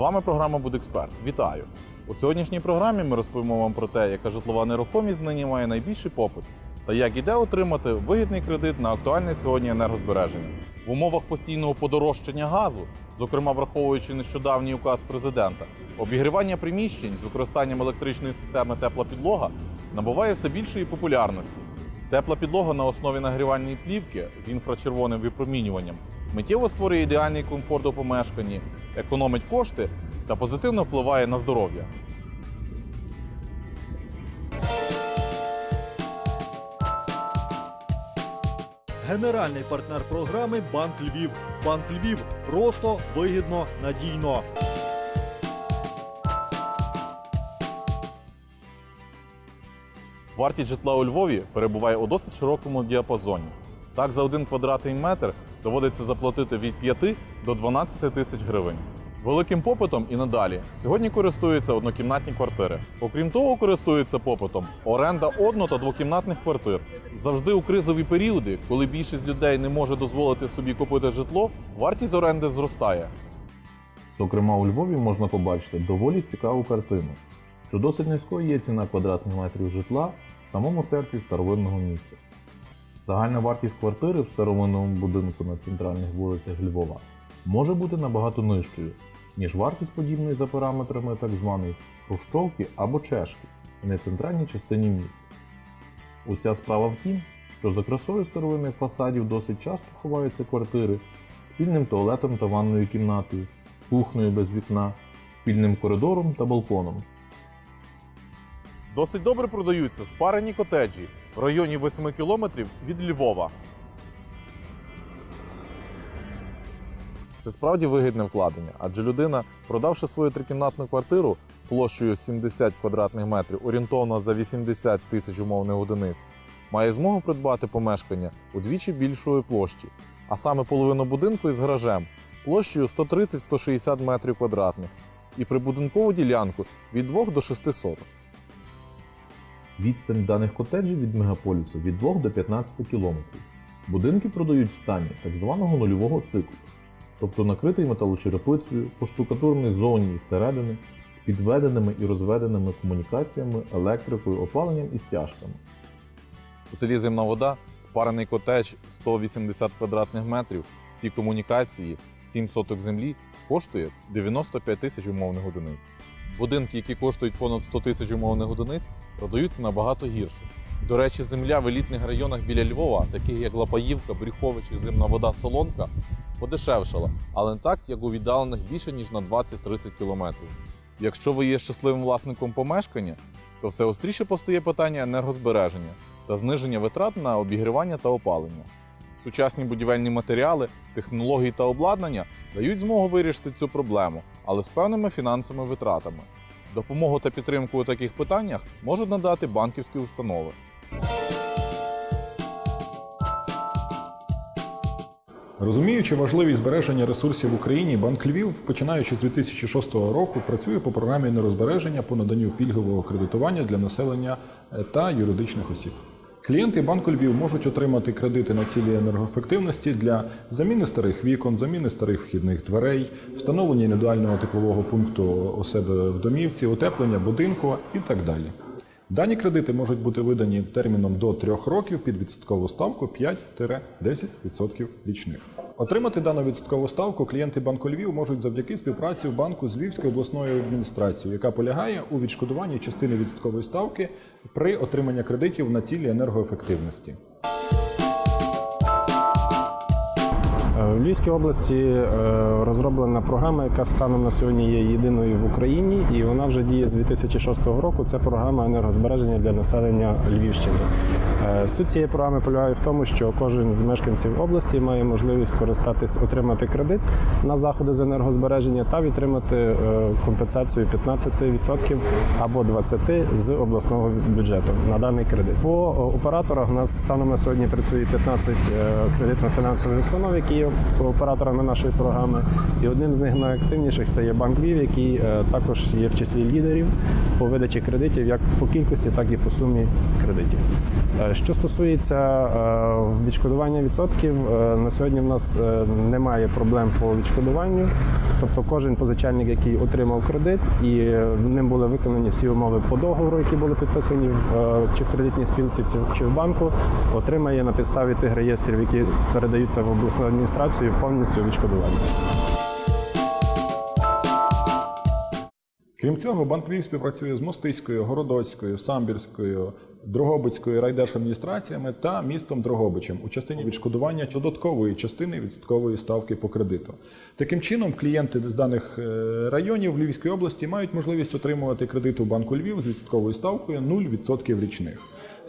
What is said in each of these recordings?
вами програма Будексперт. Вітаю! У сьогоднішній програмі ми розповімо вам про те, яка житлова нерухомість нині має найбільший попит та як і де отримати вигідний кредит на актуальне сьогодні енергозбереження. В умовах постійного подорожчання газу, зокрема враховуючи нещодавній указ президента, обігрівання приміщень з використанням електричної системи тепла підлога набуває все більшої популярності. Тепла підлога на основі нагрівальної плівки з інфрачервоним випромінюванням миттєво створює ідеальний комфорт у помешканні, економить кошти та позитивно впливає на здоров'я. Генеральний партнер програми Банк Львів. Банк Львів просто, вигідно, надійно. Вартість житла у Львові перебуває у досить широкому діапазоні. Так, за один квадратний метр доводиться заплатити від 5 до 12 тисяч гривень. Великим попитом і надалі сьогодні користуються однокімнатні квартири. Окрім того, користуються попитом оренда одно- та двокімнатних квартир. Завжди у кризові періоди, коли більшість людей не може дозволити собі купити житло, вартість оренди зростає. Зокрема, у Львові можна побачити доволі цікаву картину, що досить низькою є ціна квадратних метрів житла в самому серці старовинного міста. Загальна вартість квартири в старовинному будинку на центральних вулицях Львова може бути набагато нижчою, ніж вартість подібної за параметрами так званої хрущовки або чешки в нецентральній частині міста. Уся справа в тім, що за красою старовинних фасадів досить часто ховаються квартири спільним туалетом та ванною кімнатою, кухнею без вікна, спільним коридором та балконом. Досить добре продаються спарені котеджі в районі 8 кілометрів від Львова. Це справді вигідне вкладення, адже людина, продавши свою трикімнатну квартиру площею 70 квадратних метрів, орієнтовно за 80 тисяч умовних одиниць, має змогу придбати помешкання удвічі більшої площі, а саме половину будинку із гаражем площею 130-160 метрів квадратних і прибудинкову ділянку від 2 до 6 соток. Відстань даних котеджів від мегаполісу від 2 до 15 кілометрів. Будинки продають в стані так званого нульового циклу, тобто накритий металочерепицею, поштукатурений ззовні і зсередини, підведеними і розведеними комунікаціями, електрикою, опаленням і стяжками. У селі Зимна вода спарений котедж 180 квадратних метрів, всі комунікації, 7 соток землі коштує 95 тисяч умовних одиниць. Будинки, які коштують понад 100 тисяч умовних одиниць, продаються набагато гірше. До речі, земля в елітних районах біля Львова, таких як Лапаївка, Брюхович і Зимна вода Солонка, подешевшала, але не так, як у віддалених більше ніж на 20-30 кілометрів. Якщо ви є щасливим власником помешкання, то все остріше постає питання енергозбереження та зниження витрат на обігрівання та опалення. Сучасні будівельні матеріали, технології та обладнання дають змогу вирішити цю проблему, але з певними фінансовими витратами. Допомогу та підтримку у таких питаннях можуть надати банківські установи. Розуміючи важливість збереження ресурсів в Україні, Банк Львів, починаючи з 2006 року, працює по програмі нерозбереження по наданню пільгового кредитування для населення е, та юридичних осіб. Клієнти банку Львів можуть отримати кредити на цілі енергоефективності для заміни старих вікон, заміни старих вхідних дверей, встановлення індивідуального теплового пункту у себе в домівці, утеплення будинку і так далі. Дані кредити можуть бути видані терміном до 3 років під відсоткову ставку 5-10% річних. Отримати дану відсоткову ставку клієнти банку Львів можуть завдяки співпраці в банку з Львівською обласною адміністрацією, яка полягає у відшкодуванні частини відсоткової ставки при отриманні кредитів на цілі енергоефективності. В Львівській області е, розроблена програма, яка станом на сьогодні є єдиною в Україні, і вона вже діє з 2006 року. Це програма енергозбереження для населення Львівщини. Е, Суть цієї програми полягає в тому, що кожен з мешканців області має можливість скористатись, отримати кредит на заходи з енергозбереження та відтримати е, компенсацію 15% або 20% з обласного бюджету на даний кредит. По е, операторах у нас станом на сьогодні працює 15 е, кредитно-фінансових установ, які є операторами нашої програми. І одним з них найактивніших це є банк Львів, який е, також є в числі лідерів по видачі кредитів як по кількості, так і по сумі кредитів. Е, Що стосується е, відшкодування відсотків, на сьогодні в нас немає проблем по відшкодуванню. Тобто кожен позичальник, який отримав кредит, і ним були виконані всі умови по договору, які були підписані в, чи в кредитній спілці, чи в банку, отримає на підставі тих реєстрів, які передаються в обласну адміністрацію, повністю відшкодування. Крім цього, банк Львів співпрацює з Мостиською, Городоцькою, Самбірською, Дрогобицькою райдержадміністраціями та містом Дрогобичем у частині відшкодування додаткової частини відсоткової ставки по кредиту. Таким чином, клієнти з даних е, районів Львівської області мають можливість отримувати кредит у банку Львів з відсотковою ставкою 0% річних.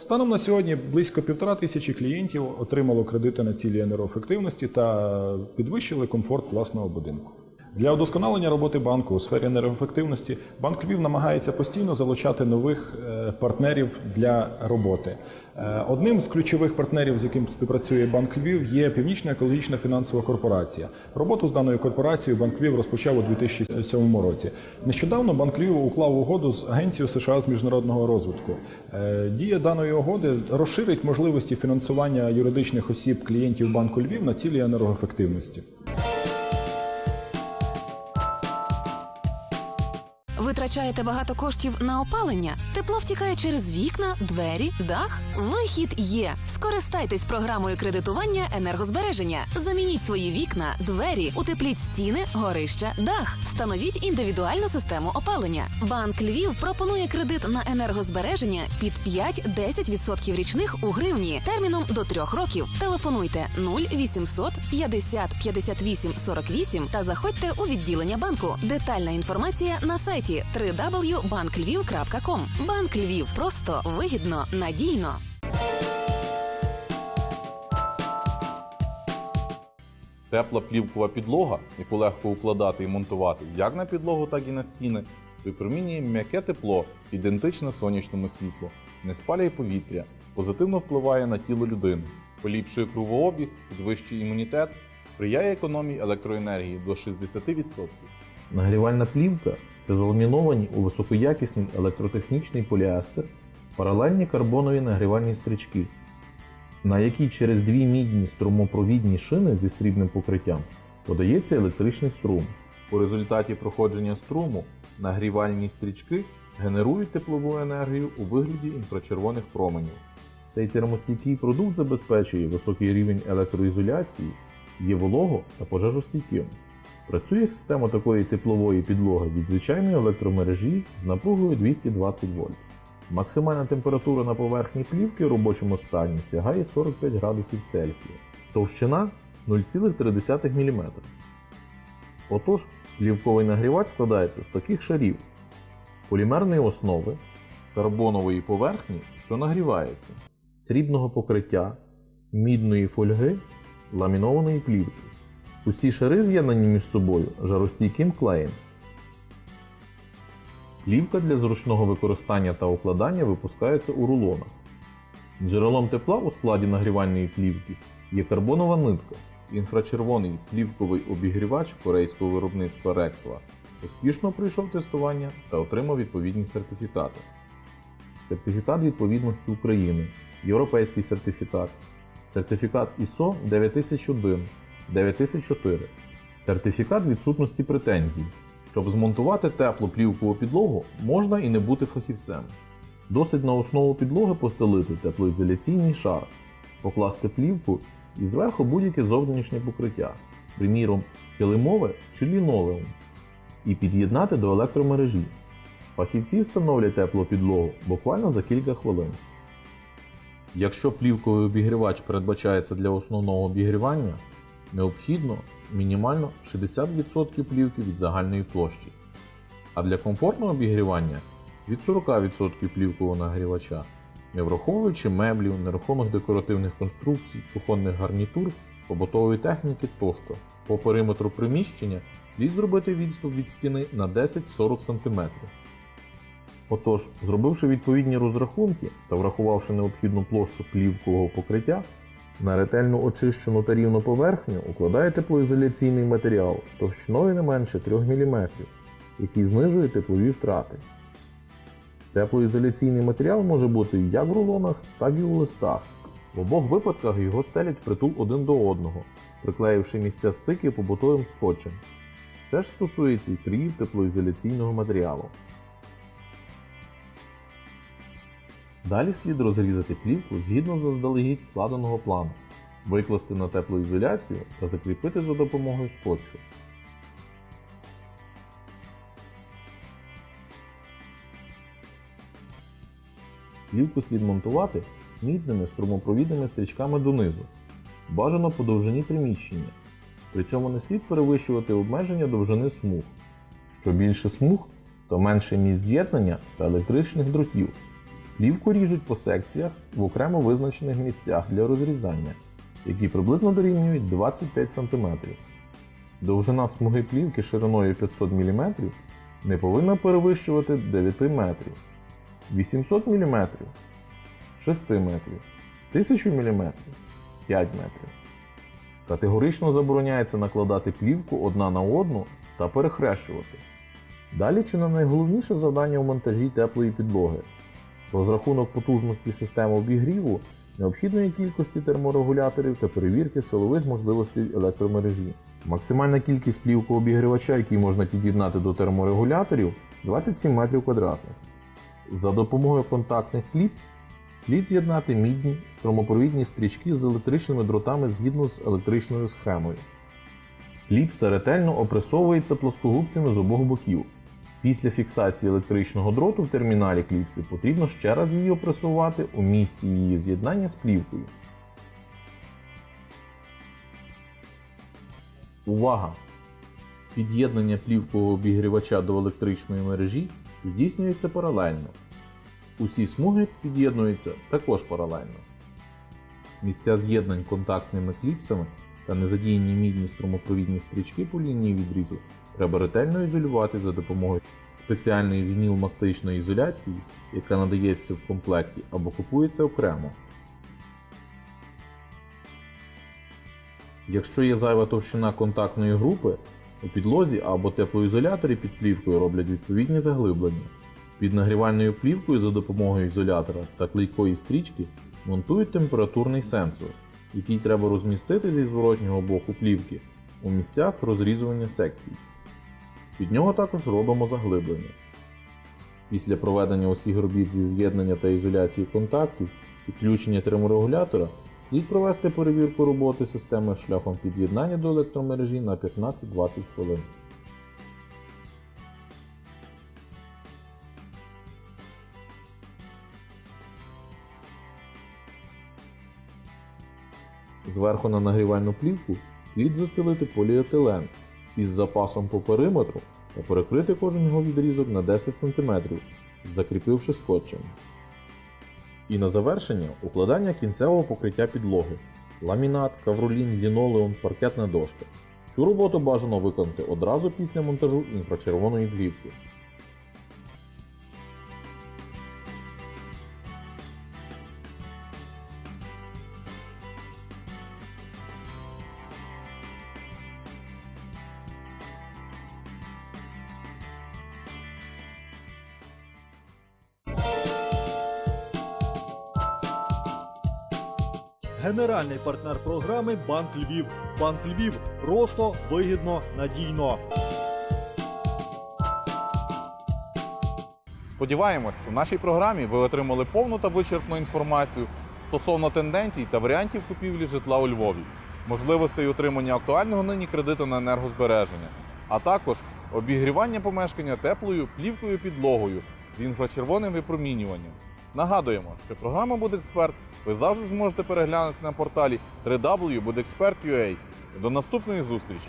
Станом на сьогодні близько півтора тисячі клієнтів отримало кредити на цілі енергоефективності та підвищили комфорт власного будинку. Для удосконалення роботи банку у сфері енергоефективності банк Львів намагається постійно залучати нових е, партнерів для роботи. Е, Одним з ключових партнерів, з яким співпрацює банк Львів, є Північна екологічна фінансова корпорація. Роботу з даною корпорацією банк Львів розпочав у 2007 році. Нещодавно банк Львів уклав угоду з Агенцією США з міжнародного розвитку. Е, Дія даної угоди розширить можливості фінансування юридичних осіб клієнтів банку Львів на цілі енергоефективності. Витрачаєте багато коштів на опалення? Тепло втікає через вікна, двері, дах? Вихід є. Скористайтесь програмою кредитування енергозбереження. Замініть свої вікна, двері, утепліть стіни, горища, дах. Встановіть індивідуальну систему опалення. Банк Львів пропонує кредит на енергозбереження під 5-10% річних у гривні терміном до 3 років. Телефонуйте 0800 50 58 48 та заходьте у відділення банку. Детальна інформація на сайті www.banklviv.com. Банк Львів просто вигідно, надійно. Тепла плівкова підлога, яку легко укладати і монтувати як на підлогу, так і на стіни, випромінює м'яке тепло, ідентичне сонячному світлу, не спалює повітря, позитивно впливає на тіло людини, поліпшує кровообіг, підвищує імунітет, сприяє економії електроенергії до 60%. Нагрівальна плівка це заламіновані у високоякісний електротехнічний поліестер паралельні карбонові нагрівальні стрічки, на якій через дві мідні струмопровідні шини зі срібним покриттям подається електричний струм. У результаті проходження струму нагрівальні стрічки генерують теплову енергію у вигляді інфрачервоних променів. Цей термостійкий продукт забезпечує високий рівень електроізоляції, є волого та пожежостійким. Працює система такої теплової підлоги від звичайної електромережі з напругою 220 вольт. Максимальна температура на поверхні плівки в робочому стані сягає 45 градусів Цельсія. Товщина 0,3 мм. Отож, плівковий нагрівач складається з таких шарів: полімерної основи, карбонової поверхні, що нагрівається, срібного покриття, мідної фольги, ламінованої плівки. Усі шари з'єднані між собою жаростійким клеєм. Плівка для зручного використання та укладання випускається у рулонах. Джерелом тепла у складі нагрівальної плівки є карбонова нитка. Інфрачервоний плівковий обігрівач корейського виробництва Rexva успішно пройшов тестування та отримав відповідні сертифікати. Сертифікат відповідності України, Європейський сертифікат, сертифікат ISO 9001, 9004, сертифікат відсутності претензій. Щоб змонтувати теплу плівкову підлогу, можна і не бути фахівцем. Досить на основу підлоги постелити теплоізоляційний шар, покласти плівку і зверху будь-яке зовнішнє покриття, приміром, килимове чи лінолеум, і під'єднати до електромережі. Фахівці встановлять теплу підлогу буквально за кілька хвилин. Якщо плівковий обігрівач передбачається для основного обігрівання, необхідно мінімально 60% плівки від загальної площі, а для комфортного обігрівання від 40% плівкового нагрівача, не враховуючи меблів, нерухомих декоративних конструкцій, кухонних гарнітур, побутової техніки тощо. По периметру приміщення слід зробити відступ від стіни на 10-40 см. Отож, зробивши відповідні розрахунки та врахувавши необхідну площу плівкового покриття, на ретельно очищену та рівну поверхню укладає теплоізоляційний матеріал товщиною не менше 3 мм, який знижує теплові втрати. Теплоізоляційний матеріал може бути як в рулонах, так і у листах. В обох випадках його стелять притул один до одного, приклеївши місця стики побутовим скотчем. Це ж стосується і кріїв теплоізоляційного матеріалу. Далі слід розрізати плівку згідно заздалегідь складеного плану, викласти на теплоізоляцію та закріпити за допомогою скотчу. Плівку слід монтувати мідними струмопровідними стрічками донизу, бажано по довжині приміщення. При цьому не слід перевищувати обмеження довжини смуг. Що більше смуг, то менше місць з'єднання та електричних дротів. Плівку ріжуть по секціях в окремо визначених місцях для розрізання, які приблизно дорівнюють 25 см. Довжина смуги плівки шириною 500 мм не повинна перевищувати 9 метрів. 800 мм 6 метрів, 1000 мм 5 метрів. Категорично забороняється накладати плівку одна на одну та перехрещувати. Далі чи не найголовніше завдання у монтажі теплої підлоги розрахунок потужності системи обігріву, необхідної кількості терморегуляторів та перевірки силових можливостей електромережі. Максимальна кількість плівкообігрівача, який можна під'єднати до терморегуляторів, 27 метрів квадратних. За допомогою контактних кліпс слід з'єднати мідні струмопровідні стрічки з електричними дротами згідно з електричною схемою. Кліпса ретельно опресовується плоскогубцями з обох боків. Після фіксації електричного дроту в терміналі кліпси потрібно ще раз її опресувати у місці її з'єднання з плівкою. Увага! Під'єднання плівкового обігрівача до електричної мережі здійснюється паралельно. Усі смуги під'єднуються також паралельно. Місця з'єднань контактними кліпсами та незадіяні мідні струмопровідні стрічки по лінії відрізу треба ретельно ізолювати за допомогою спеціальної вінілмастичної ізоляції, яка надається в комплекті або купується окремо. Якщо є зайва товщина контактної групи, у підлозі або теплоізоляторі під плівкою роблять відповідні заглиблення. Під нагрівальною плівкою за допомогою ізолятора та клейкої стрічки монтують температурний сенсор, який треба розмістити зі зворотнього боку плівки у місцях розрізування секцій. Під нього також робимо заглиблення. Після проведення усіх робіт зі з'єднання та ізоляції контактів, підключення терморегулятора, слід провести перевірку роботи системи шляхом під'єднання до електромережі на 15-20 хвилин. Зверху на нагрівальну плівку слід застелити поліетилен із запасом по периметру та перекрити кожен його відрізок на 10 см, закріпивши скотчем. І на завершення укладання кінцевого покриття підлоги ламінат, кавролін, лінолеум, паркетна дошка. Цю роботу бажано виконати одразу після монтажу інфрачервоної плівки. Генеральний партнер програми Банк Львів. Банк Львів просто, вигідно, надійно. Сподіваємось, у нашій програмі ви отримали повну та вичерпну інформацію стосовно тенденцій та варіантів купівлі житла у Львові, можливостей отримання актуального нині кредиту на енергозбереження, а також обігрівання помешкання теплою плівкою підлогою з інфрачервоним випромінюванням. Нагадуємо, що програма «Будексперт» ви завжди зможете переглянути на порталі www.budexpert.ua. До наступної зустрічі!